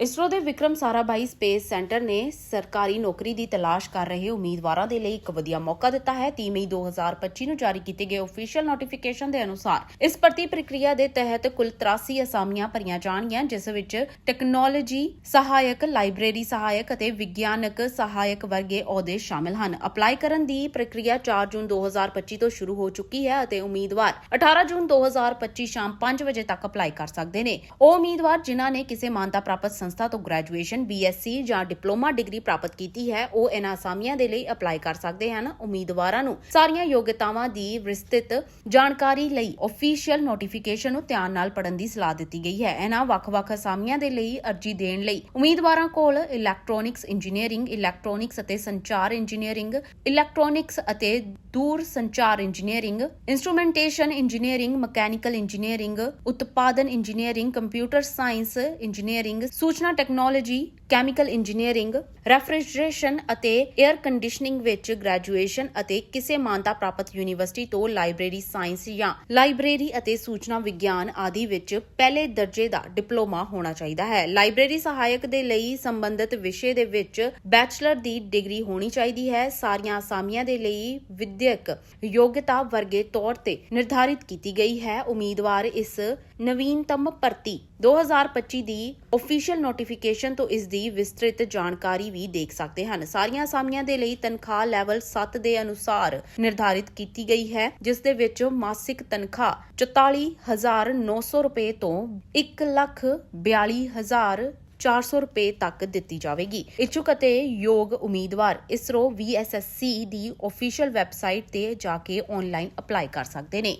ਇਸਰੋ ਦੇ Vikram Sarabhai space centre ਨੇ ਸਰਕਾਰੀ ਨੌਕਰੀ ਦੀ ਤਲਾਸ਼ ਕਰ ਰਹੇ ਉਮੀਦਵਾਰਾਂ ਦੇ ਲਈ ਇੱਕ ਵਧੀਆ ਮੌਕਾ ਦਿੱਤਾ ਹੈ। 30 ਮਈ 2025 ਨੂੰ ਜਾਰੀ ਕੀਤੇ ਗਏ ਅਫੀਸ਼ੀਅਲ ਨੋਟੀਫਿਕੇਸ਼ਨ ਦੇ ਅਨੁਸਾਰ ਇਸ ਭਰਤੀ ਪ੍ਰਕਿਰਿਆ ਦੇ ਤਹਿਤ ਕੁੱਲ 83 ਅਸਾਮੀਆਂ ਭਰੀਆਂ ਜਾਣਗੀਆਂ, ਜਿਸ ਵਿੱਚ ਟੈਕਨੋਲੋਜੀ ਸਹਾਇਕ ਲਾਇਬ੍ਰੇਰੀ ਸਹਾਇਕ ਅਤੇ ਵਿਗਿਆਨਕ ਸਹਾਇਕ ਵਰਗੇ ਅਹੁਦੇ ਸ਼ਾਮਲ ਹਨ। ਅਪਲਾਈ ਕਰਨ ਦੀ ਪ੍ਰਕਿਰਿਆ 4 ਜੂਨ 2025 ਤੋਂ ਸ਼ੁਰੂ ਹੋ ਚੁੱਕੀ ਹੈ ਅਤੇ ਉਮੀਦਵਾਰ 18 ਜੂਨ 2025 ਸ਼ਾਮ 5 ਵਜੇ ਤੱਕ ਅਪਲਾਈ ਕਰ ਸਕਦੇ ਨੇ। ਉਹ ਉਮੀਦਵਾਰ ਜਿਨ੍ਹਾਂ ਨੇ ਕਿਸੇ ਮਾਨਤਾ ਪ੍ਰਾਪਤ ਸੰਸਥਾ ਤੋਂ ਗ੍ਰੈਜੂਏਸ਼ਨ ਬੀਐਸਸੀ ਜਾਂ ਡਿਪਲੋਮਾ ਡਿਗਰੀ ਪ੍ਰਾਪਤ ਕੀਤੀ ਹੈ, ਉਹ ਇਹਨਾਂ ਅਸਾਮੀਆਂ ਦੇ ਲਈ ਅਪਲਾਈ ਕਰ ਸਕਦੇ ਹਨ, ਉਮੀਦਵਾਰਾਂ ਨੂੰ। ਸਾਰੀਆਂ ਯੋਗਤਾਵਾਂ ਦੀ ਵਿਸਤ੍ਰਿਤ ਜਾਣਕਾਰੀ ਲਈ ਅਫੀਸ਼ੀਅਲ ਨੋਟੀਫਿਕੇਸ਼ਨ ਨੂੰ ਧਿਆਨ ਨਾਲ ਪੜ੍ਹਨ ਦੀ ਸਲਾਹ ਦਿੱਤੀ ਗਈ ਹੈ। ਇਹਨਾਂ ਵੱਖ-ਵੱਖ ਅਸਾਮੀਆਂ ਦੇ ਲਈ ਅਰਜ਼ੀ ਦੇਣ ਲਈ ਉਮੀਦਵਾਰਾਂ ਕੋਲ ਇਲੈਕਟ੍ਰੋਨਿਕਸ ਇੰਜੀਨੀਅਰਿੰਗ ਇਲੈਕਟ੍ਰੋਨਿਕਸ ਅਤੇ ਸੰਚਾਰ ਇੰਜੀਨੀਅਰਿੰਗ ਇਲੈਕਟ੍ਰੋਨਿਕਸ ਅਤੇ ਦੂਰ ਸੰਚਾਰ engineering instrumentation engineering mechanical engineering ਉਤਪਾਦਨ ਇੰਜੀਨੀਅਰਿੰਗ ਕੰਪਿਊਟਰ ਸਾਇੰਸ ਇੰਜੀਨੀਅਰਿੰਗ ਸੂਚਨਾ ਟੈਕਨੋਲੋਜੀ ਕੈਮੀਕਲ ਇੰਜੀਨੀਅਰਿੰਗ, ਰੈਫਰਿਜਰੇਸ਼ਨ ਅਤੇ 에ਅਰ ਕੰਡੀਸ਼ਨਿੰਗ ਵਿੱਚ ਗ੍ਰੈਜੂਏਸ਼ਨ ਅਤੇ ਕਿਸੇ ਮਾਨਤਾ ਪ੍ਰਾਪਤ ਯੂਨੀਵਰਸਿਟੀ ਤੋਂ ਲਾਇਬ੍ਰੇਰੀ ਸਾਇੰਸ ਜਾਂ ਲਾਇਬ੍ਰੇਰੀ ਅਤੇ ਸੂਚਨਾ ਵਿਗਿਆਨ ਆਦਿ ਵਿੱਚ ਪਹਿਲੇ ਦਰਜੇ ਦਾ ਡਿਪਲੋਮਾ ਹੋਣਾ ਚਾਹੀਦਾ ਹੈ। ਲਾਇਬ੍ਰੇਰੀ ਸਹਾਇਕ ਦੇ ਲਈ ਸੰਬੰਧਿਤ ਵਿਸ਼ੇ ਦੇ ਵਿੱਚ ਬੈਚਲਰ ਦੀ ਡਿਗਰੀ ਹੋਣੀ ਚਾਹੀਦੀ ਹੈ। ਸਾਰੀਆਂ ਅਸਾਮੀਆਂ ਦੇ ਲਈ ਵਿਦਿਅਕ ਯੋਗਤਾ ਵਰਗੇ ਤੌਰ ਤੇ ਨਿਰਧਾਰਿਤ ਕੀਤੀ ਗਈ ਹੈ। ਉਮੀਦਵਾਰ ਇਸ ਨਵੀਨਤਮ ਭਰਤੀ 2025 ਦੀ ਅਫੀਸ਼ੀਅਲ ਨੋਟੀਫਿਕੇਸ਼ਨ ਤੋਂ ਇਸ ਦੀ ਦੀ ਵਿਸਤ੍ਰਿਤ ਜਾਣਕਾਰੀ ਵੀ ਦੇਖ ਸਕਦੇ ਹਨ। ਸਾਰੀਆਂ ਅਸਾਮੀਆਂ ਦੇ ਲਈ ਤਨਖਾਹ ਲੈਵਲ 7 ਦੇ ਅਨੁਸਾਰ ਨਿਰਧਾਰਿਤ ਕੀਤੀ ਗਈ ਹੈ, ਜਿਸ ਦੇ ਵਿੱਚ ਮਾਸਿਕ ਤਨਖਾਹ 44900 ਰੁਪਏ ਤੋਂ 142000 400 ਰੁਪਏ ਤੱਕ ਦਿੱਤੀ ਜਾਵੇਗੀ। ਇਛੁਕ ਅਤੇ ਯੋਗ ਉਮੀਦਵਾਰ ਇਸਰੋ VSSC ਦੀ ਅਫੀਸ਼ੀਅਲ ਵੈਬਸਾਈਟ ਤੇ ਜਾ ਕੇ ਆਨਲਾਈਨ ਅਪਲਾਈ ਕਰ ਸਕਦੇ ਨੇ।